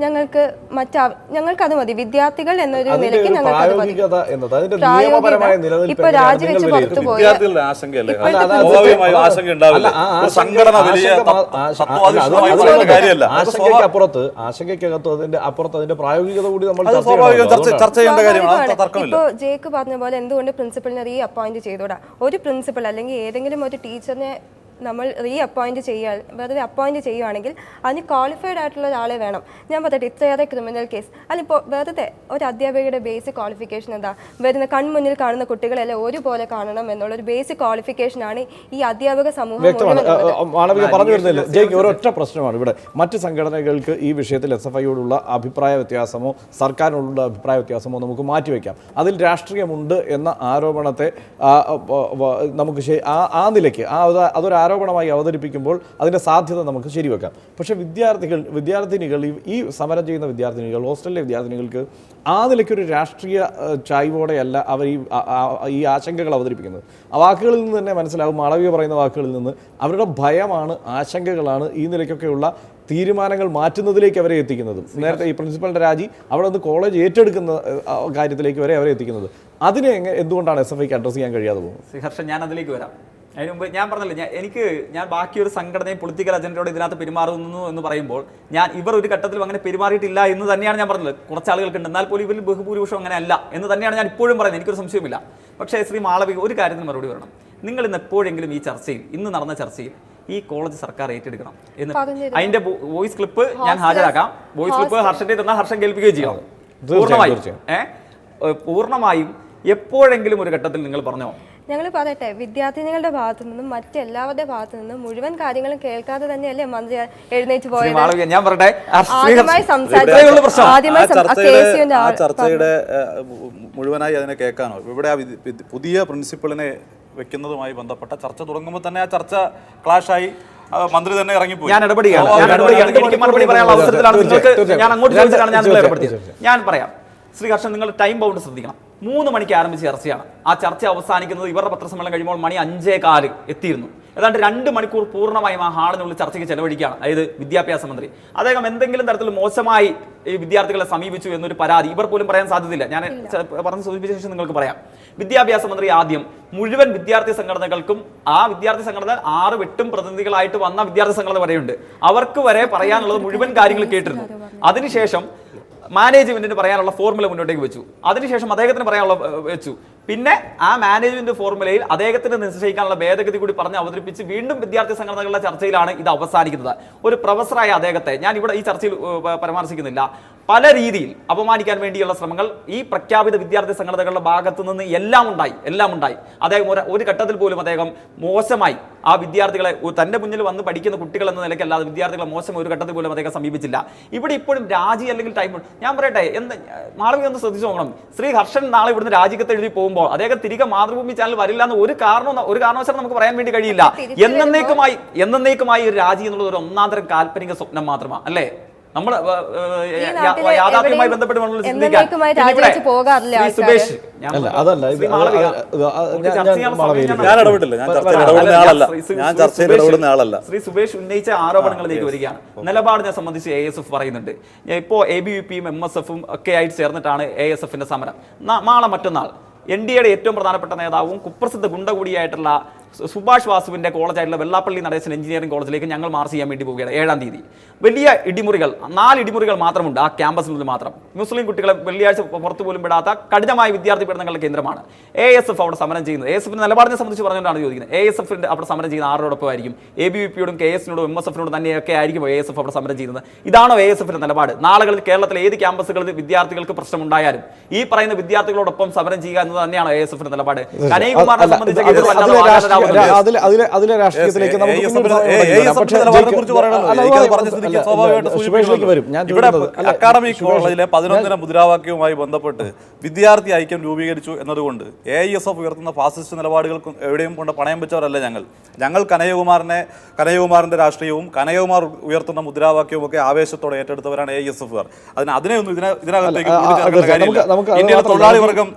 ഞങ്ങൾക്ക് മറ്റാ ഞങ്ങൾക്ക് അത് മതി. വിദ്യാർത്ഥികൾ എന്നൊരു നിലയ്ക്ക് ഒരു ഞങ്ങൾക്ക് അത് മതി. പ്രായോഗികത അതിന്റെ നിയമപരമായ പ്രായോഗികത ഇപ്പൊ രാജിവെച്ച് പുറത്തു? പോയ വിദ്യാർത്ഥികളുടെ ആശങ്കയല്ലേ? അല്ല, അത് ആശങ്ക ഉണ്ടാവില്ല ഒരു സംഘടന വലിയ ആശങ്ക മാ- തത്വ- ആശ- തത്വാധിഷ്ഠിതമായി അല്ല, അത് പറയുന്ന അത് കാര്യമല്ല. ആശങ്കയ്ക്ക് സ്വാഭാ- അപ്പുറത്ത് ആശങ്കയ്ക്കകത്ത് അതിന്റെ അപ്പുറത്ത് അതിന്റെ പ്രായോഗികത കൂടി നമ്മൾ ചർച്ച ചർച്ച ചെയ്യേണ്ട കാര്യമാണ്. അത് തർക്കമില്ല. ഇപ്പോ ജേക്ക് പറഞ്ഞ പോലെ എന്തുകൊണ്ട് പ്രിൻസിപ്പലിനെ റീ അപ്പോയിന്റ് ചെയ്തോടാ ഒരു പ്രിൻസിപ്പൽ അല്ലെങ്കിൽ ഏതെങ്കിലും ഒരു ടീച്ചറിനെ നമ്മൾ റീ അപ്പോയിന്റ് ചെയ്യുക വെറുതെ അപ്പോയിന്റ് ചെയ്യുവാണെങ്കിൽ അതിന് ക്വാളിഫൈഡ് ആയിട്ടുള്ള ഒരാളെ വേണം. ഞാൻ പറയട്ടെ ഇത്രയേറെ ക്രിമിനൽ കേസ് അതിപ്പോൾ വെറുതെ ഒരു അധ്യാപികയുടെ ബേസിക് ക്വാളിഫിക്കേഷൻ എന്താ? വരുന്ന കൺമുന്നിൽ കാണുന്ന കുട്ടികളെല്ലാം ഒരുപോലെ കാണണം എന്നുള്ള ഒരു ബേസിക് ക്വാളിഫിക്കേഷനാണ് ഈ അധ്യാപക സമൂഹം മാളവിക പറഞ്ഞു വരുന്നില്ല? ജയ്ക്ക് ഒരൊറ്റ പ്രശ്നമാണ് ഇവിടെ. മറ്റ് സംഘടനകൾക്ക് ഈ വിഷയത്തിൽ എസ് എഫ് ഐയോടുള്ള അഭിപ്രായ വ്യത്യാസമോ സർക്കാരിനോടുള്ള അഭിപ്രായ വ്യത്യാസമോ നമുക്ക് മാറ്റിവെക്കാം അതിൽ രാഷ്ട്രീയമുണ്ട് എന്ന ആരോപണത്തെ നമുക്ക് ആ ആ നിലയ്ക്ക് ആ അതൊരു ആരോപണമായി അവതരിപ്പിക്കുമ്പോൾ അതിന്റെ സാധ്യത നമുക്ക് ശരിവെക്കാം. പക്ഷേ വിദ്യാർത്ഥികൾ വിദ്യാർത്ഥിനികൾ ഈ- സമരം ചെയ്യുന്ന വിദ്യാർത്ഥിനികൾ ഹോസ്റ്റലിലെ വിദ്യാർത്ഥിനികൾക്ക് ആ നിലയ്ക്കൊരു രാഷ്ട്രീയ ചായ്വോടെയല്ല അവർ ഈ ഈ ആശങ്കകൾ അവതരിപ്പിക്കുന്നത്. ആ വാക്കുകളിൽ നിന്ന് തന്നെ മനസ്സിലാവും മാളവിക പറയുന്ന വാക്കുകളിൽ നിന്ന് അവരുടെ ഭയമാണ് ആശങ്കകളാണ് ഈ നിലയ്ക്കൊക്കെയുള്ള തീരുമാനങ്ങൾ മാറ്റുന്നതിലേക്ക് അവരെ എത്തിക്കുന്നത്. നേരത്തെ ഈ പ്രിൻസിപ്പലിന്റെ രാജി അവിടെ നിന്ന് കോളേജ് ഏറ്റെടുക്കുന്ന കാര്യത്തിലേക്ക് വരെ അവരെ എത്തിക്കുന്നത്. അതിനെ എങ്ങനെ എന്തുകൊണ്ടാണ് എസ് എഫ് ഐക്ക് അഡ്രസ് ചെയ്യാൻ കഴിയാതെ പോകുന്നത്? ശ്രീഹർഷൻ ഞാൻ അതിലേക്ക് വരാം. അതിന് മുമ്പ് ഞാൻ പറഞ്ഞില്ല ഞാൻ എനിക്ക് ഞാൻ ബാക്കി ഒരു സംഘടനയും പൊളിറ്റിക്കൽ അജണ്ടയോട് ഇതിനകത്ത് പെരുമാറുന്നു എന്ന് പറയുമ്പോൾ ഞാൻ ഇവർ ഒരു ഘട്ടത്തിലും അങ്ങനെ പെരുമാറിയിട്ടില്ല എന്ന് തന്നെയാണ് ഞാൻ പറഞ്ഞത്. കുറച്ച് ആളുകൾക്കുണ്ട്. എന്നാൽ പോലും ഇവരിൽ ബഹുഭൂരിപക്ഷം അങ്ങനെ അല്ല എന്ന് തന്നെയാണ് ഞാൻ ഇപ്പോഴും പറയുന്നത്. എനിക്കൊരു സംശയമില്ല പക്ഷേ ശ്രീ മാളവിക ഒരു കാര്യത്തിന് മറുപടി വരണം നിങ്ങൾ ഇന്ന് എപ്പോഴെങ്കിലും ഈ ചർച്ചയിൽ ഇന്ന് നടന്ന ചർച്ചയിൽ ഈ കോളേജ് സർക്കാർ ഏറ്റെടുക്കണം എന്ന് അതിന്റെ വോയിസ് ക്ലിപ്പ് ഞാൻ ഹാജരാക്കാം. വോയിസ് ക്ലിപ്പ് ഹർഷന്റെ തന്നാൽ ഹർഷൻ കേൾപ്പിക്കുകയും ചെയ്യാം. പൂർണമായും. ഏഹ് പൂർണമായും എപ്പോഴെങ്കിലും ഒരു ഘട്ടത്തിൽ നിങ്ങൾ പറഞ്ഞോ? ഞങ്ങൾ പറയട്ടെ വിദ്യാർത്ഥിനികളുടെ ഭാഗത്തു നിന്നും മറ്റെല്ലാവരുടെ ഭാഗത്തു നിന്നും മുഴുവൻ കാര്യങ്ങളും കേൾക്കാതെ തന്നെയല്ലേ മന്ത്രി എഴുന്നേറ്റ് പോയത്? ഞാൻ പറയട്ടെ? ആദ്യമായി. സംസാരിച്ചു ആദ്യമായി ആ ചർച്ചയുടെ മുഴുവനായി അതിനെ കേൾക്കാനോ. ഇവിടെ പുതിയ പ്രിൻസിപ്പളിനെ വെക്കുന്നതുമായി ബന്ധപ്പെട്ട ചർച്ച തുടങ്ങുമ്പോൾ തന്നെ ആ ചർച്ച ക്ലാഷായി ആയി മന്ത്രി തന്നെ ഇറങ്ങിപ്പോയി. ഞാൻ ഇടപെടുകയാണ്. ഞാൻ ഇടപെടുകയാണ്. എനിക്ക് മറുപടി പറയാനുള്ള അവസരത്തിലാണ്. നിങ്ങൾക്ക് ഞാൻ അങ്ങോട്ട്. ചോദിച്ചിട്ടാണ് ഞാൻ നിങ്ങളെ ഇടപെടുത്തിയത്. ഞാൻ പറയാം. ശ്രീകർഷൻ നിങ്ങൾ ടൈം ബൗണ്ട് ശ്രദ്ധിക്കണം. മൂന്ന് മണിക്ക് ആരംഭിച്ച ചർച്ചയാണ്. ആ ചർച്ച അവസാനിക്കുന്നത് ഇവരുടെ പത്രസമ്മേളനം കഴിയുമ്പോൾ മണി അഞ്ചേ കാൽ എത്തിയിരുന്നു. ഏതാണ്ട് രണ്ട് മണിക്കൂർ പൂർണമായും ആ ഹാളിനുള്ളിൽ ചർച്ചയ്ക്ക് ചെലവഴിക്കുകയാണ്. അതായത് വിദ്യാഭ്യാസ മന്ത്രി. അദ്ദേഹം എന്തെങ്കിലും തരത്തിൽ മോശമായി ഈ വിദ്യാർത്ഥികളെ സമീപിച്ചു എന്നൊരു പരാതി ഇവർ പോലും പറയാൻ സാധ്യതയില്ല. ഞാൻ പറഞ്ഞ് സൂചിപ്പിച്ച ശേഷം നിങ്ങൾക്ക് പറയാം. വിദ്യാഭ്യാസ മന്ത്രി ആദ്യം മുഴുവൻ വിദ്യാർത്ഥി സംഘടനകൾക്കും ആ വിദ്യാർത്ഥി സംഘടന ആറ് വെട്ടും പ്രതിനിധികളായിട്ട് വന്ന വിദ്യാർത്ഥി സംഘടന വരെയുണ്ട്. അവർക്ക് വരെ പറയാനുള്ളത് മുഴുവൻ കാര്യങ്ങൾ കേട്ടിരുന്നു. അതിനുശേഷം മാനേജ്മെന്റിന് പറയാനുള്ള ഫോർമുല മുന്നോട്ടേക്ക് വെച്ചു. അതിനുശേഷം അദ്ദേഹത്തിന് പറയാനുള്ള വെച്ചു. പിന്നെ ആ മാനേജ്മെന്റ് ഫോർമുലയിൽ അദ്ദേഹത്തിന് നിശ്ചയിക്കാനുള്ള ഭേദഗതി കൂടി പറഞ്ഞ് അവതരിപ്പിച്ച് വീണ്ടും വിദ്യാർത്ഥി സംഘടനകളുടെ ചർച്ചയിലാണ് ഇത് അവസാനിക്കുന്നത്. ഒരു പ്രൊഫസറായ അദ്ദേഹത്തെ ഞാൻ ഇവിടെ ഈ ചർച്ചയിൽ പരാമർശിക്കുന്നില്ല. പല രീതിയിൽ അപമാനിക്കാൻ വേണ്ടിയുള്ള ശ്രമങ്ങൾ ഈ പ്രഖ്യാപിത വിദ്യാർത്ഥി സംഘടനകളുടെ ഭാഗത്തു നിന്ന് എല്ലാം ഉണ്ടായി എല്ലാം ഉണ്ടായി. അദ്ദേഹം ഒരു ഘട്ടത്തിൽ പോലും അദ്ദേഹം മോശമായി ആ വിദ്യാർത്ഥികളെ തന്റെ മുന്നിൽ വന്ന് പഠിക്കുന്ന കുട്ടികൾ എന്ന നിലയ്ക്കല്ലാതെ വിദ്യാർത്ഥികളെ മോശം ഒരു ഘട്ടത്തിൽ പോലും അദ്ദേഹം സമീപിച്ചില്ല. ഇവിടെ ഇപ്പോഴും രാജി അല്ലെങ്കിൽ ടൈം ഞാൻ പറയട്ടെ എന്ത് മാളവി ഒന്ന് ശ്രദ്ധിച്ചു നോക്കണം. ശ്രീ ഹർഷൻ നാളെ ഇവിടുന്ന് രാജിക്കത്ത് എഴുതി പോകുമ്പോൾ അദ്ദേഹം തിരികെ മാതൃഭൂമി ചാനൽ വരില്ല എന്ന് ഒരു കാരണം ഒരു കാരണവശാലും നമുക്ക് പറയാൻ വേണ്ടി കഴിയില്ല. എന്നേക്കുമായി എന്നേക്കുമായി ഒരു രാജി എന്നുള്ളത് ഒരു ഒന്നാന്തരം കാൽപ്പനിക സ്വപ്നം മാത്രമാണ് അല്ലേ? നമ്മൾ യാഥാർത്ഥ്യമായി ബന്ധപ്പെട്ട് ചിന്തിക്കാൻ സുബേഷ് അതല്ല, ഞാൻ- ഞാൻ ഇടപെട്ടില്ല ചർച്ചയിൽ ഇടപെടുന്ന ആളല്ല. ഞാൻ ചർച്ചയിൽ ഇടപെടുന്ന ആളല്ല. ശ്രീ സുബേഷ് ഉന്നയിച്ച ആരോപണങ്ങളിലേക്ക് വരികയാണ്. നിലപാടിനെ സംബന്ധിച്ച് എ എസ് എഫ് പറയുന്നുണ്ട്. ഇപ്പോൾ എ ബി വി പിയും എം എസ് എഫും ഒക്കെ ആയിട്ട് ചേർന്നിട്ടാണ് എ എസ് എഫിന്റെ സമരം. നാളെ മറ്റന്നാൾ. എൻ ഡി എയുടെ ഏറ്റവും പ്രധാനപ്പെട്ട നേതാവും കുപ്രസിദ്ധ ഗുണ്ട കൂടിയായിട്ടുള്ള സുഭാഷ് വാസുവിന്റെ കോളേജായിട്ടുള്ള വെള്ളാപ്പള്ളി നടേശൻ എഞ്ചിനീയറിംഗ് കോളേജിലേക്ക് ഞങ്ങൾ മാർച്ച് ചെയ്യാൻ വേണ്ടി പോവുകയാണ് ഏഴാം തീയതി. വലിയ ഇടിമുറികൾ നാല് ഇടിമുറികൾ മാത്രമുണ്ട് ആ ക്യാമ്പസിനുള്ളിൽ മാത്രം. മുസ്ലിം കുട്ടികളെ വെള്ളിയാഴ്ച പുറത്തു പോലും വിടാത്ത കഠിനമായ വിദ്യാർത്ഥി പീഡനങ്ങളുടെ കേന്ദ്രമാണ്. എ എസ് എഫ് അവിടെ സമരം ചെയ്യുന്നത് എ എസ് എഫിന്റെ നിലപാടിനെ സംബന്ധിച്ച് പറഞ്ഞുകൊണ്ടാണ് ചോദിക്കുന്നത്. എ എസ് എഫിന്റെ അവിടെ സമരം ചെയ്യുന്ന ആരോടൊപ്പം ആയിരിക്കും എ ബി വി പിയോടും കെ എസിനോടും എം എസ് എഫിനോടും തന്നെയൊക്കെ ആയിരിക്കും എ എസ് എഫ് അവിടെ സമരം ചെയ്യുന്നത്? ഇതാണോ എ എസ് എഫിന്റെ നിലപാട്? നാളുകളിൽ കേരളത്തിലെ ഏത് ക്യാമ്പസുകളിൽ വിദ്യാർത്ഥികൾക്ക് പ്രശ്നമുണ്ടായാലും ഈ പറയുന്ന വിദ്യാർത്ഥികളോടൊപ്പം സമരം ചെയ്യുക എന്നത് തന്നെയാണോ എ എസ് എഫിന്റെ നിലപാട്? കനയ്യകുമാറിനെ സംബന്ധിച്ച് അതിലെ- രാഷ്ട്രീയത്തിലേക്ക് വരും. ഞാൻ ഇവിടെ അക്കാഡമിക് കോളേജിലെ പതിനൊന്നിന മുദ്രാവാക്യവുമായി ബന്ധപ്പെട്ട് വിദ്യാർത്ഥി ഐക്യം രൂപീകരിച്ചു എന്നതുകൊണ്ട് എ ഐ എസ് എഫ് ഉയർത്തുന്ന ഫാസിസ്റ്റ് നിലപാടുകൾക്കും എവിടെയും കൊണ്ട് പണയം വെച്ചവരല്ല ഞങ്ങൾ. ഞങ്ങൾ കനയകുമാറിനെ കനയകുമാറിന്റെ രാഷ്ട്രീയവും കനയകുമാർ ഉയർത്തുന്ന മുദ്രാവാക്യവും ഒക്കെ ആവേശത്തോടെ ഏറ്റെടുത്തവരാണ് എ ഐ എസ് എഫുകാർ അതിന് അതിനെ ഒന്നും ഇതിനെ ഇതിനകത്തേക്ക് ഇന്ത്യയിലെ തൊഴിലാളി വർഗം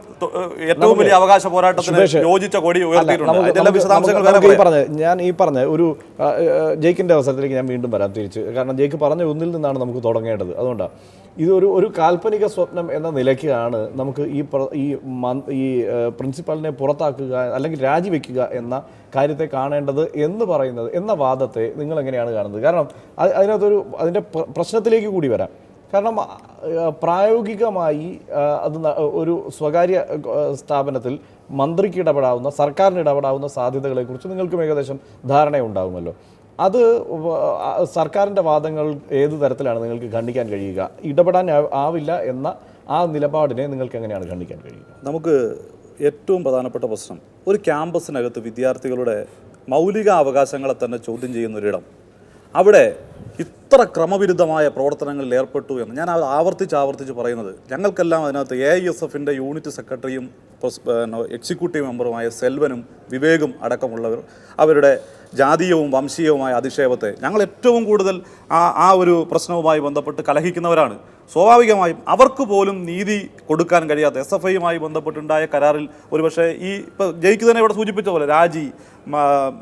ഏറ്റവും വലിയ അവകാശ പോരാട്ടത്തിന് യോജിച്ച കൊടി ഉയർത്തിയിട്ടുണ്ട്. അതിന്റെ വിശദാംശങ്ങൾ നമുക്ക് വേറെ നമുക്ക് ഈ പറയാം. പറഞ്ഞ ഞാൻ ഈ പറഞ്ഞ ഒരു ആ, അവസരത്തിലേക്ക് ഞാൻ വീണ്ടും വരാം തിരിച്ച്. കാരണം ജയിക്ക് പറഞ്ഞ ഒന്നിൽ നിന്നാണ് നമുക്ക് തുടങ്ങേണ്ടത്. അതുകൊണ്ടാണ് ഇതൊരു ഒരു കാൽപ്പനിക സ്വപ്നം എന്ന നിലയ്ക്കാണ് നമുക്ക് ഈ ഈ ഈ പ്രിൻസിപ്പാളിനെ പ്രിൻസിപ്പലിനെ പുറത്താക്കുക അല്ലെങ്കിൽ രാജിവെക്കുക എന്ന കാര്യത്തെ കാണേണ്ടത് എന്ന് പറയുന്നത് എന്ന വാദത്തെ നിങ്ങൾ എങ്ങനെയാണ് കാണുന്നത്? കാരണം അത് അതിനകത്തൊരു അതിന്റെ പ്രശ്നത്തിലേക്ക് കൂടി വരാം. കാരണം പ്രായോഗികമായി അത് ഒരു സ്വകാര്യ സ്ഥാപനത്തിൽ മന്ത്രിക്ക് ഇടപെടാവുന്ന സർക്കാരിന് ഇടപെടാവുന്ന സാധ്യതകളെക്കുറിച്ച് നിങ്ങൾക്കും ഏകദേശം ധാരണയുണ്ടാകുമല്ലോ അത് സർക്കാരിന്റെ വാദങ്ങൾ ഏത് തരത്തിലാണ് നിങ്ങൾക്ക് ഖണ്ഡിക്കാൻ കഴിയുക? ഇടപെടാൻ ആവില്ല എന്ന ആ നിലപാടിനെ നിങ്ങൾക്ക് എങ്ങനെയാണ് ഖണ്ഡിക്കാൻ കഴിയുക? നമുക്ക് ഏറ്റവും പ്രധാനപ്പെട്ട പ്രശ്നം ഒരു ക്യാമ്പസിനകത്ത് വിദ്യാർത്ഥികളുടെ മൗലിക അവകാശങ്ങളെ തന്നെ ചോദ്യം ചെയ്യുന്ന ഒരിടം അവിടെ ഇത്ര ക്രമവിരുദ്ധമായ പ്രവർത്തനങ്ങളിൽ ഏർപ്പെട്ടു എന്ന് ഞാൻ ആവർത്തിച്ച് ആവർത്തിച്ച് പറയുന്നത് ഞങ്ങൾക്കെല്ലാം അതിനകത്ത് എ ഐ എസ് എഫിന്റെ യൂണിറ്റ് സെക്രട്ടറിയും എക്സിക്യൂട്ടീവ് മെമ്പറുമായ സെൽവനും വിവേകും അടക്കമുള്ളവർ അവരുടെ ജാതീയവും വംശീയവുമായ അധിക്ഷേപത്തെ ഞങ്ങൾ ഏറ്റവും കൂടുതൽ ആ ആ ഒരു പ്രശ്നവുമായി ബന്ധപ്പെട്ട് കലഹിക്കുന്നവരാണ്. സ്വാഭാവികമായും അവർക്ക് പോലും നീതി കൊടുക്കാൻ കഴിയാത്ത എസ് എഫ് ഐയുമായി ബന്ധപ്പെട്ടുണ്ടായ കരാറിൽ ഒരുപക്ഷെ ഈ ഇപ്പോൾ ജയിക്ക് തന്നെ ഇവിടെ സൂചിപ്പിച്ച പോലെ രാജി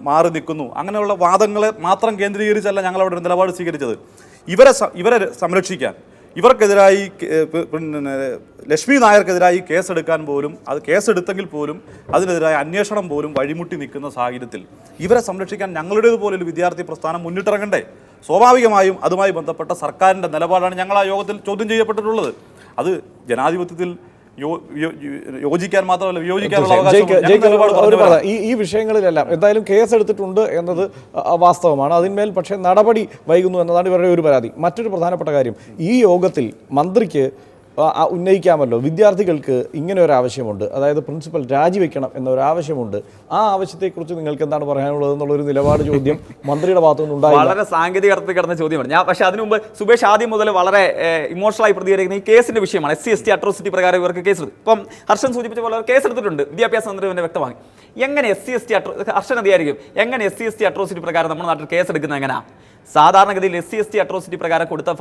മാറി നിൽക്കുന്നു. അങ്ങനെയുള്ള വാദങ്ങളെ മാത്രം കേന്ദ്രീകരിച്ചല്ല ഞങ്ങൾ അവിടെ ഒരു നിലപാട് സ്വീകരിച്ചത്. ഇവരെ ഇവരെ സംരക്ഷിക്കാൻ. ഇവർക്കെതിരായി പിന്നെ ലക്ഷ്മി നായർക്കെതിരായി കേസെടുക്കാൻ പോലും അത് കേസെടുത്തെങ്കിൽ പോലും അതിനെതിരായ അന്വേഷണം പോലും വഴിമുട്ടി നിൽക്കുന്ന സാഹചര്യത്തിൽ ഇവരെ സംരക്ഷിക്കാൻ ഞങ്ങളുടേതുപോലെ ഒരു വിദ്യാർത്ഥി പ്രസ്ഥാനം മുന്നിട്ടിറങ്ങണ്ടേ? സ്വാഭാവികമായും അതുമായി ബന്ധപ്പെട്ട സർക്കാരിന്റെ നിലപാടാണ് ഞങ്ങൾ ആ യോഗത്തിൽ ചോദ്യം ചെയ്യപ്പെട്ടിട്ടുള്ളത്. അത് ജനാധിപത്യത്തിൽ യോജിക്കാൻ മാത്രമല്ല വിയോജിക്കാനുള്ള ഈ ഈ വിഷയങ്ങളിലെല്ലാം എന്തായാലും കേസ് എടുത്തിട്ടുണ്ട് എന്നത് വാസ്തവമാണ്. അതിന്മേൽ പക്ഷേ നടപടി വൈകുന്നു എന്നതാണ് ഇവരുടെ ഒരു പരാതി. മറ്റൊരു പ്രധാനപ്പെട്ട കാര്യം ഈ യോഗത്തിൽ മന്ത്രിക്ക് ഉന്നയിക്കാമല്ലോ. വിദ്യാർത്ഥികൾക്ക് ഇങ്ങനെ ഒരു ആവശ്യമുണ്ട്. അതായത് പ്രിൻസിപ്പൽ രാജിവെക്കണം എന്നൊരു ആവശ്യമുണ്ട്. ആ ആവശ്യത്തെക്കുറിച്ച് നിങ്ങൾക്ക് എന്താണ് പറയാനുള്ളത് എന്നുള്ളൊരു നിലപാട് ചോദ്യം മന്ത്രിയുടെ ഭാഗത്തുനിന്ന് നിന്നുണ്ടായി വളരെ സാങ്കേതിക അർത്ഥത്തിൽ കിടന്ന ചോദ്യമാണ്. ഞാൻ പക്ഷേ അതിനു മുമ്പ് സുബേഷ് ആദ്യം മുതൽ വളരെ ഇമോഷണലായി പ്രതികരിക്കുന്ന ഈ കേസിന്റെ വിഷയമാണ്. S C S T atrocity പ്രകാരം ഇവർക്ക് കേസ് ഇപ്പം ഹർഷൻ സൂചിപ്പിച്ച പോലെ കേസ് എടുത്തിട്ടുണ്ട്. വിദ്യാഭ്യാസ മന്ത്രി തന്നെ വ്യക്തമാക്കി. എങ്ങനെ എസ് സി എസ് ടി അട്രോ ഹർഷൻ അധികാരിക്കും എങ്ങനെ S C S T atrocity പ്രകാരം നമ്മുടെ നാട്ടിൽ കേസ് എടുക്കുന്നത് എങ്ങനെയാ സാധാരണഗതിയിൽ S C S T atrocity പ്രകാരം കൊടുത്ത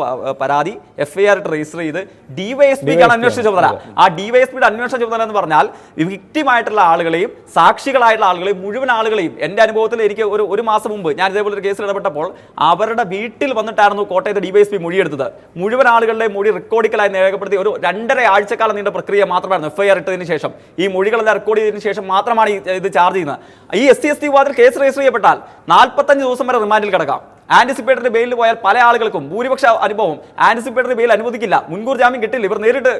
പരാതി എഫ് ഐ ആർ രജിസ്റ്റർ ചെയ്ത് ഡിവൈഎസ്പിക്കാണ് അന്വേഷണ ചുമതല. ആ ഡിവൈഎസ്പിയുടെ അന്വേഷണ ചുമതല എന്ന് പറഞ്ഞാൽ വിക്റ്റിമായിട്ടുള്ള ആളുകളെയും സാക്ഷികളായിട്ടുള്ള ആളുകളെയും മുഴുവൻ ആളുകളെയും എന്റെ അനുഭവത്തിൽ എനിക്ക് ഒരു ഒരു മാസം മുമ്പ് ഞാൻ ഇതേപോലെ ഒരു കേസ് ഇടപെട്ടപ്പോൾ അവരുടെ വീട്ടിൽ വന്നിട്ടായിരുന്നു കോട്ടയത്തെ ഡിവൈഎസ്പി മൊഴിയെടുത്തത്. മുഴുവൻ ആളുകളുടെ മൊഴി റെക്കോർഡിക്കലായി രേഖപ്പെടുത്തി ഒരു രണ്ടര ആഴ്ചക്കാലം നീണ്ട പ്രക്രിയ മാത്രമായിരുന്നു എഫ് ഐ ആർ ഇട്ടതിന് ശേഷം. ഈ മൊഴികളെല്ലാം റെക്കോർഡ് ചെയ്തതിന് ശേഷം മാത്രമാണ് ഈ ഇത് ചാർജ് ചെയ്യുന്നത്. ഈ എസ് സി എസ് ടി വിവാദത്തിൽ കേസ് രജിസ്റ്റർ ചെയ്യപ്പെട്ടാൽ നാൽപ്പത്തഞ്ച് ദിവസം വരെ റിമാൻഡിൽ കിടക്കാം. ആന്റിസിപ്പേറ്ററി ബെയിലിൽ പോയാൽ പല ആളുകൾക്കും ഭൂരിപക്ഷ അനുഭവം ആന്റിസിപ്പേറ്ററി ബെയിൽ അനുവദിക്കില്ല. മുൻകൂർ ജാമ്യം കിട്ടില്ല. ഇവർ നേരിട്ട്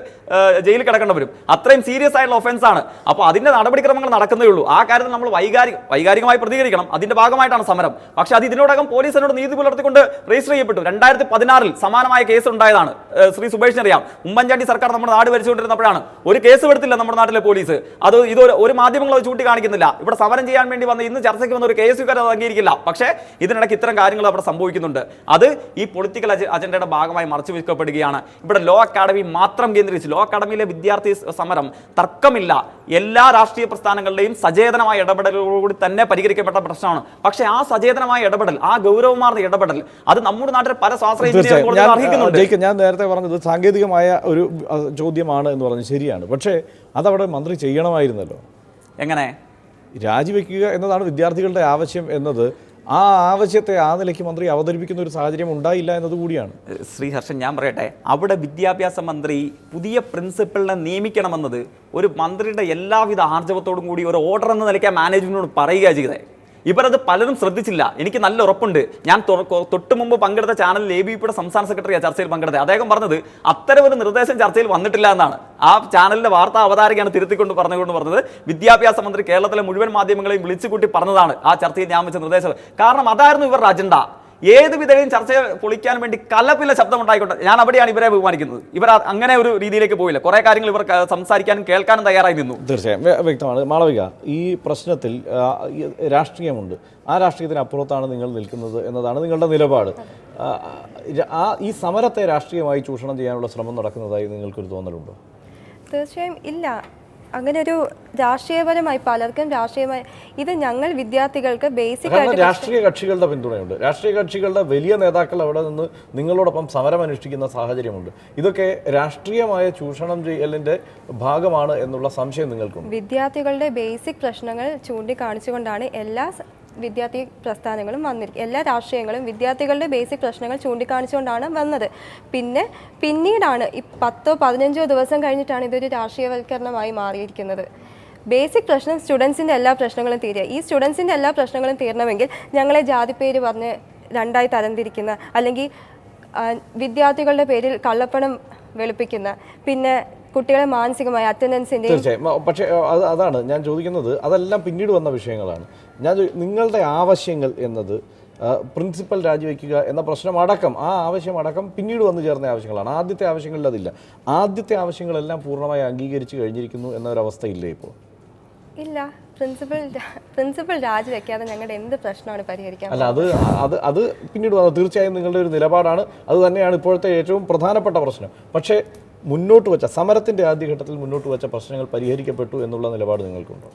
ജയിലിൽ കിടക്കേണ്ടി വരും. അത്രയും സീരിയസ് ആയിട്ടുള്ള ഒഫൻസ് ആണ്. അപ്പോൾ അതിന്റെ നടപടിക്രമങ്ങൾ നടക്കുന്നേ ഉള്ളൂ. ആ കാര്യത്തിൽ നമ്മൾ വൈകാരിക വൈകാരികമായി പ്രതികരിക്കണം. അതിന്റെ ഭാഗമായിട്ടാണ് സമരം. പക്ഷേ അത് ഇതിനോടകം എന്നോട് നീതി പുലർത്തിക്കൊണ്ട് രജിസ്റ്റർ ചെയ്യപ്പെട്ടു. രണ്ടായിരത്തി പതിനാറിൽ സമാനമായ കേസ് ഉണ്ടായതാണ്. ശ്രീ സുബേഷിന് അറിയാം. ഉമ്മൻചാണ്ടി സർക്കാർ നമ്മുടെ നാട് ഭരിച്ചുകൊണ്ടിരുന്നപ്പോഴാണ്. ഒരു കേസ് എടുത്തില്ല നമ്മുടെ നാട്ടിലെ പോലീസ്. അത് ഇത് ഒരു- മാധ്യമങ്ങൾ ചൂണ്ടിക്കാണിക്കുന്നില്ല. ഇവിടെ സമരം ചെയ്യാൻ വേണ്ടി വന്ന് ഇന്ന് ചർച്ചയ്ക്ക് വന്ന ഒരു കേസ് എസ് യുക്കാർ അത് അംഗീകരിക്കില്ല. പക്ഷേ ഇതിനിടയ്ക്ക് ഇത്തരം കാര്യങ്ങൾ അവിടെ സംഭവിക്കുന്നുണ്ട്. അത് ഈ പൊളിറ്റിക്കൽ അജണ്ടയുടെ ഭാഗമായി മറച്ചു വെക്കപ്പെടുകയാണ്. ഇവിടെ ലോ അക്കാഡമി മാത്രം കേന്ദ്രീകരിച്ച് ലോ അക്കാഡമിയിലെ വിദ്യാർത്ഥി സമരം തർക്കമില്ല. എല്ലാ രാഷ്ട്രീയ പ്രസ്ഥാനങ്ങളുടെയും സചേതനമായ ഇടപെടലോടുകൂടി തന്നെ പരിഹരിക്കപ്പെട്ട പ്രശ്നമാണ്. പക്ഷേ ആ സചേതനമായ ഇടപെടൽ ആ ഗൗരവമാർന്ന ഇടപെടൽ അത് നമ്മുടെ നാട്ടിൽ പല സ്വാശ്രയ ഞാൻ നേരത്തെ പറഞ്ഞത് സാങ്കേതികമായ ഒരു ചോദ്യമാണ് എന്ന് പറഞ്ഞു ശരിയാണ്. പക്ഷേ അതവിടെ മന്ത്രി ചെയ്യണമായിരുന്നല്ലോ. എങ്ങനെ? രാജിവെക്കുക എന്നതാണ് വിദ്യാർത്ഥികളുടെ ആവശ്യം എന്നത്. ആ ആവശ്യത്തെ ആ നിലയ്ക്ക് മന്ത്രി അവതരിപ്പിക്കുന്ന ഒരു സാഹചര്യം ഉണ്ടായില്ല എന്നതുകൂടിയാണ് ശ്രീഹർഷൻ ഞാൻ പറയട്ടെ. അവിടെ വിദ്യാഭ്യാസ മന്ത്രി പുതിയ പ്രിൻസിപ്പളിനെ നിയമിക്കണമെന്നത് ഒരു മന്ത്രിയുടെ എല്ലാവിധ ആർജവത്തോടും കൂടി ഒരു ഓർഡർ എന്ന നിലയ്ക്ക് മാനേജ്മെന്റിനോട് പറയുക ചെയ്തത്. ഇവരത് പലരും ശ്രദ്ധിച്ചില്ല. എനിക്ക് നല്ല ഉറപ്പുണ്ട്. ഞാൻ തൊട്ട് മുമ്പ് പങ്കെടുത്ത ചാനലിൽ എ ബി പിയുടെ സംസ്ഥാന സെക്രട്ടറിയാണ് ചർച്ചയിൽ പങ്കെടുത്തത്. അദ്ദേഹം പറഞ്ഞത് അത്തരം ഒരു നിർദ്ദേശം ചർച്ചയിൽ വന്നിട്ടില്ല എന്നാണ്. ആ ചാനലിന്റെ വാർത്താ അവതാരകയാണ് തിരുത്തിക്കൊണ്ട് പറഞ്ഞുകൊണ്ട് പറഞ്ഞത്. വിദ്യാഭ്യാസ മന്ത്രി കേരളത്തിലെ മുഴുവൻ മാധ്യമങ്ങളെയും വിളിച്ചുകൂട്ടി പറഞ്ഞതാണ് ആ ചർച്ചയിൽ ഞാൻ വെച്ച നിർദ്ദേശം. കാരണം അതായിരുന്നു ഇവരുടെ അജണ്ട ഏത് വിധേയും ചർച്ചയെ പൊളിക്കാൻ വേണ്ടി കലപ്പിലെ ശബ്ദം ഉണ്ടായിക്കൊണ്ട് ഞാൻ അവിടെയാണ് ഇവരെ ബഹുമാനിക്കുന്നത്. ഇവർ അങ്ങനെ ഒരു രീതിയിലേക്ക് പോയില്ല. കുറെ കാര്യങ്ങൾ ഇവർ സംസാരിക്കാനും കേൾക്കാനും തയ്യാറായി നിന്നു തീർച്ചയായും വ്യക്തമാണ്. മാളവിക ഈ പ്രശ്നത്തിൽ രാഷ്ട്രീയമുണ്ട്. ആ രാഷ്ട്രീയത്തിന് അപ്പുറത്താണ് നിങ്ങൾ നിൽക്കുന്നത് എന്നതാണ് നിങ്ങളുടെ നിലപാട്. ആ, ആ ഈ സമരത്തെ രാഷ്ട്രീയമായി ചൂഷണം ചെയ്യാനുള്ള ശ്രമം നടക്കുന്നതായി നിങ്ങൾക്കൊരു തോന്നലുണ്ടോ? തീർച്ചയായും ഇല്ല. അങ്ങനെ ഒരു രാഷ്ട്രീയപരമായി പലർക്കും രാഷ്ട്രീയമായി ഇത് ഞങ്ങൾ വിദ്യാർത്ഥികൾക്ക് ബേസിക് ആയിട്ട് രാഷ്ട്രീയ കക്ഷികളുടെ പിന്തുണയുണ്ട്. രാഷ്ട്രീയ കക്ഷികളുടെ വലിയ നേതാക്കൾ അവിടെ നിന്ന് നിങ്ങളോടൊപ്പം സമരം അനുഷ്ഠിക്കുന്ന സാഹചര്യമുണ്ട്. ഇതൊക്കെ രാഷ്ട്രീയമായ ചൂഷണം ചെയ്യലിന്റെ ഭാഗമാണ് എന്നുള്ള സംശയം നിങ്ങൾക്കുണ്ട്. വിദ്യാർത്ഥികളുടെ ബേസിക് പ്രശ്നങ്ങൾ ചൂണ്ടിക്കാണിച്ചുകൊണ്ടാണ് എല്ലാ വിദ്യാർത്ഥി പ്രസ്ഥാനങ്ങളും വന്നിരിക്കും. എല്ലാ രാഷ്ട്രീയങ്ങളും വിദ്യാർത്ഥികളുടെ ബേസിക് പ്രശ്നങ്ങൾ ചൂണ്ടിക്കാണിച്ചുകൊണ്ടാണ് വന്നത്. പിന്നെ പിന്നീടാണ് ഈ പത്തോ പതിനഞ്ചോ ദിവസം കഴിഞ്ഞിട്ടാണ് ഇതൊരു രാഷ്ട്രീയവൽക്കരണമായി മാറിയിരിക്കുന്നത്. ബേസിക് പ്രശ്നം സ്റ്റുഡൻസിന്റെ എല്ലാ പ്രശ്നങ്ങളും തീരുക. ഈ സ്റ്റുഡൻസിന്റെ എല്ലാ പ്രശ്നങ്ങളും തീരണമെങ്കിൽ ഞങ്ങളെ ജാതിപ്പേര് പറഞ്ഞ് രണ്ടായി തരംതിരിക്കുന്ന അല്ലെങ്കിൽ വിദ്യാർത്ഥികളുടെ പേരിൽ കള്ളപ്പണം വെളുപ്പിക്കുന്ന പിന്നെ കുട്ടികളെ മാനസികമായി അറ്റൻഡൻസിന്റെ തീർച്ചയായും. പക്ഷേ അത് അതാണ് ഞാൻ ചോദിക്കുന്നത്. അതെല്ലാം പിന്നീട് വന്ന വിഷയങ്ങളാണ്. ഞാൻ നിങ്ങളുടെ ആവശ്യങ്ങൾ എന്നത് പ്രിൻസിപ്പൽ രാജിവെക്കുക എന്ന പ്രശ്നം അടക്കം ആ ആവശ്യം അടക്കം പിന്നീട് വന്നു ചേർന്ന ആവശ്യങ്ങളാണ്. ആദ്യത്തെ ആവശ്യങ്ങളിൽ അതില്ല. ആദ്യത്തെ ആവശ്യങ്ങളെല്ലാം പൂർണമായി അംഗീകരിച്ചു കഴിഞ്ഞിരിക്കുന്നു എന്നൊരവസ്ഥയില്ലേ ഇപ്പോൾ? ഇല്ല. പ്രിൻസിപ്പൽ പ്രിൻസിപ്പൽ രാജിവെക്കാതെ ഞങ്ങളുടെ എന്ത് പ്രശ്നമാണ് പരിഹരിക്കാൻ അല്ല അത് അത് അത് പിന്നീട് വന്നു. തീർച്ചയായും നിങ്ങളുടെ ഒരു നിലപാടാണ്. അത് തന്നെയാണ് ഇപ്പോഴത്തെ ഏറ്റവും പ്രധാനപ്പെട്ട പ്രശ്നം. പക്ഷേ മുന്നോട്ട് വെച്ച സമരത്തിന്റെ ആദ്യഘട്ടത്തിൽ മുന്നോട്ട് വെച്ച പ്രശ്നങ്ങൾ പരിഹരിക്കപ്പെട്ടു എന്നുള്ള നിലപാട് നിങ്ങൾക്കുണ്ടോ?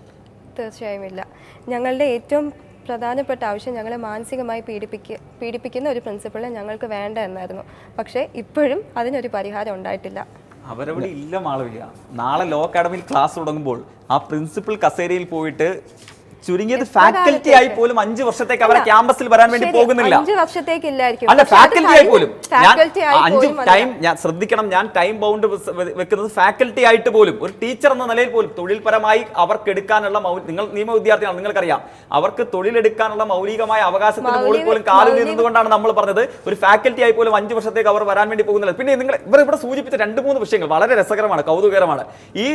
തീർച്ചയായും ഇല്ല. ഞങ്ങളുടെ ഏറ്റവും പ്രധാനപ്പെട്ട ആവശ്യം ഞങ്ങളെ മാനസികമായി പീഡിപ്പിക്ക പീഡിപ്പിക്കുന്ന ഒരു പ്രിൻസിപ്പിൾ ഞങ്ങൾക്ക് വേണ്ട എന്നായിരുന്നു. പക്ഷേ ഇപ്പോഴും അതിനൊരു പരിഹാരം ഉണ്ടായിട്ടില്ല. അവരവിടെ ഇല്ല മാളവിക. നാളെ ലോ അക്കാഡമിയിൽ ക്ലാസ് തുടങ്ങുമ്പോൾ ആ പ്രിൻസിപ്പൽ കസേരയിൽ പോയിട്ട് ചുരുങ്ങിയത് ഫാക്കൽറ്റി ആയി പോലും അഞ്ചു വർഷത്തേക്ക് അവരെ ക്യാമ്പസിൽ വരാൻ വേണ്ടി പോകുന്നില്ല. അഞ്ച് വർഷത്തേക്ക് ഇല്ലായിരിക്കും അല്ല ഫാക്കൽറ്റി ആയി പോലും. അഞ്ച് ടൈം ഞാൻ ശ്രദ്ധിക്കണം ഞാൻ ടൈം ബൗണ്ട് വെക്കുന്നത് ഫാക്കൽറ്റി ആയിട്ട് പോലും. ഒരു ടീച്ചർ എന്ന നിലയിൽ പോലും തൊഴിൽപരമായി അവർക്ക് എടുക്കാനുള്ള നിങ്ങൾ നിയമ വിദ്യാർത്ഥിയാണ് നിങ്ങൾക്കറിയാം. അവർക്ക് തൊഴിലെടുക്കാനുള്ള മൗലികമായ അവകാശത്തിന് മുകളിൽ പോലും കാലിൽ നിന്നുകൊണ്ടാണ് നമ്മൾ പറഞ്ഞത്. ഒരു ഫാക്കൽറ്റി ആയി പോലും അഞ്ച് വർഷത്തേക്ക് അവർ വരാൻ വേണ്ടി പോകുന്നില്ല. പിന്നെ നിങ്ങൾ ഇവർ ഇവിടെ സൂചിപ്പിച്ച രണ്ട് മൂന്ന് വിഷയങ്ങൾ വളരെ രസകരമാണ് കൗതുകകരമാണ്. ഈ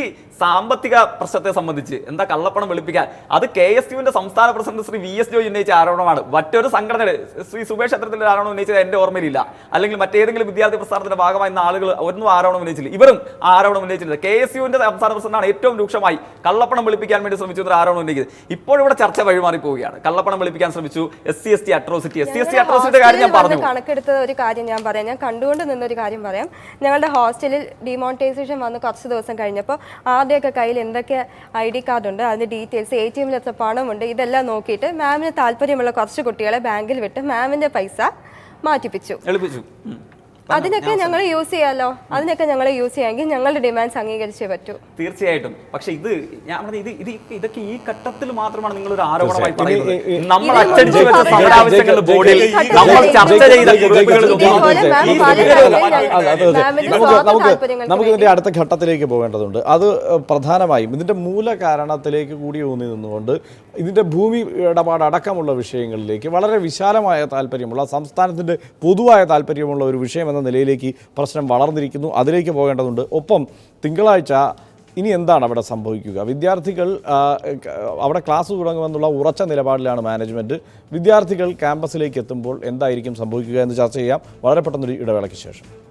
സാമ്പത്തിക പ്രശ്നത്തെ സംബന്ധിച്ച് എന്താ കള്ളപ്പണം വെളുപ്പിക്കാൻ അത് കെ എസ് യുവിന്റെ സംസ്ഥാന president Shri V S Joy ഉന്നയിച്ച ആരോപണമാണ്. മറ്റൊരു സംഘടന ശ്രീ സുബേഷ് ക്ഷേത്രത്തിന്റെ ആരോപണം ഉന്നയിച്ചത് എന്റെ ഓർമ്മയിലില്ല. അല്ലെങ്കിൽ മറ്റേതെങ്കിലും വിദ്യാർത്ഥി പ്രസ്ഥാനത്തിന്റെ ഭാഗമായി ഇന്ന് ആളുകൾ ഒന്നും ആരോപണം ഉന്നയിച്ചില്ല. ഇവരും ആരോപണം ഉന്നയിച്ചില്ല കെ എസ് യുവിന്റെ സംസ്ഥാന പ്രസിഡന്റാണ് ഏറ്റവും രൂക്ഷമായി കള്ളപ്പണം വെളുപ്പിക്കാൻ വേണ്ടി ശ്രമിച്ചു എന്നൊരു ആരോപണം ഉന്നയിക്കുന്നത്. ഇപ്പോഴിവിടെ ചർച്ച വഴിമാറി പോവുകയാണ് കള്ളപ്പണം വെളുപ്പിക്കാൻ ശ്രമിച്ചു S C S T atrocity S C S T atrocity അട്രോസിറ്റിയുടെ കാര്യം ഞാൻ പറഞ്ഞു. കണക്കെടുത്ത ഒരു കാര്യം ഞാൻ പറയാം. ഞാൻ കണ്ടുകൊണ്ട് നിന്നൊരു കാര്യം പറയാം. ഞങ്ങളുടെ ഹോസ്റ്റലിൽ ഡിമോണിറ്റൈസേഷൻ വന്ന് കുറച്ച് ദിവസം കഴിഞ്ഞപ്പോൾ ആദ്യമൊക്കെ കയ്യിൽ എന്തൊക്കെ ഐ ഡി കാർഡ് ഉണ്ട് അതിന്റെ ഡീറ്റെയിൽസ് എ ടി എമ്മിൽ എത്ര പണമുണ്ട്. ഇതെല്ലാം നോക്കിയിട്ട് മാമിന് താല്പര്യമുള്ള കുറച്ച് കുട്ടികളെ ബാങ്കിൽ വിട്ട് മാമിന്റെ പൈസ മാറ്റിപ്പിച്ചു. അതിനൊക്കെ ഞങ്ങൾ യൂസ് ചെയ്യാലോ? അതിനൊക്കെ ഞങ്ങൾ യൂസ് ചെയ്യാമെങ്കിൽ ഞങ്ങളുടെ ഡിമാൻഡ്സ് അംഗീകരിച്ചേ പറ്റൂ. തീർച്ചയായിട്ടും. പക്ഷെ ഇത് ഞാൻ പറഞ്ഞത് ഇത് ഇത് ഇതൊക്കെ ഈ ഘട്ടത്തിൽ മാത്രമാണ് നിങ്ങൾ ഒരു ആരോപണമായി പറയുന്നത്. നമ്മൾ അച്ചടിച്ചു വെച്ച സമരാവശ്യങ്ങളുടെ ബോർഡിൽ നമ്മൾ ചർച്ച ചെയ്ത നമുക്ക് ഇതിന്റെ അടുത്ത ഘട്ടത്തിലേക്ക് പോകേണ്ടതുണ്ട്. അത് പ്രധാനമായും ഇതിന്റെ മൂല കാരണത്തിലേക്ക് കൂടി ഊന്നി നിന്നുകൊണ്ട് ഇതിന്റെ ഭൂമി ഇടപാട് അടക്കമുള്ള വിഷയങ്ങളിലേക്ക് വളരെ വിശാലമായ താല്പര്യമുള്ള സംസ്ഥാനത്തിന്റെ പൊതുവായ താല്പര്യമുള്ള ഒരു വിഷയം എന്ന നിലയിലേക്ക് പ്രശ്നം വളർന്നിരിക്കുന്നു. അതിലേക്ക് പോകേണ്ടതുണ്ട്. ഒപ്പം തിങ്കളാഴ്ച ഇനി എന്താണ് അവിടെ സംഭവിക്കുക? വിദ്യാർത്ഥികൾ അവിടെ ക്ലാസ് തുടങ്ങുമെന്നുള്ള ഉറച്ച നിലപാടിലാണ് മാനേജ്മെന്റ് വിദ്യാർത്ഥികൾ ക്യാമ്പസിലേക്ക് എത്തുമ്പോൾ എന്തായിരിക്കും സംഭവിക്കുക എന്ന് ചർച്ച ചെയ്യാം. വളരെ പെട്ടെന്നൊരു ഇടവേളയ്ക്ക് ശേഷം.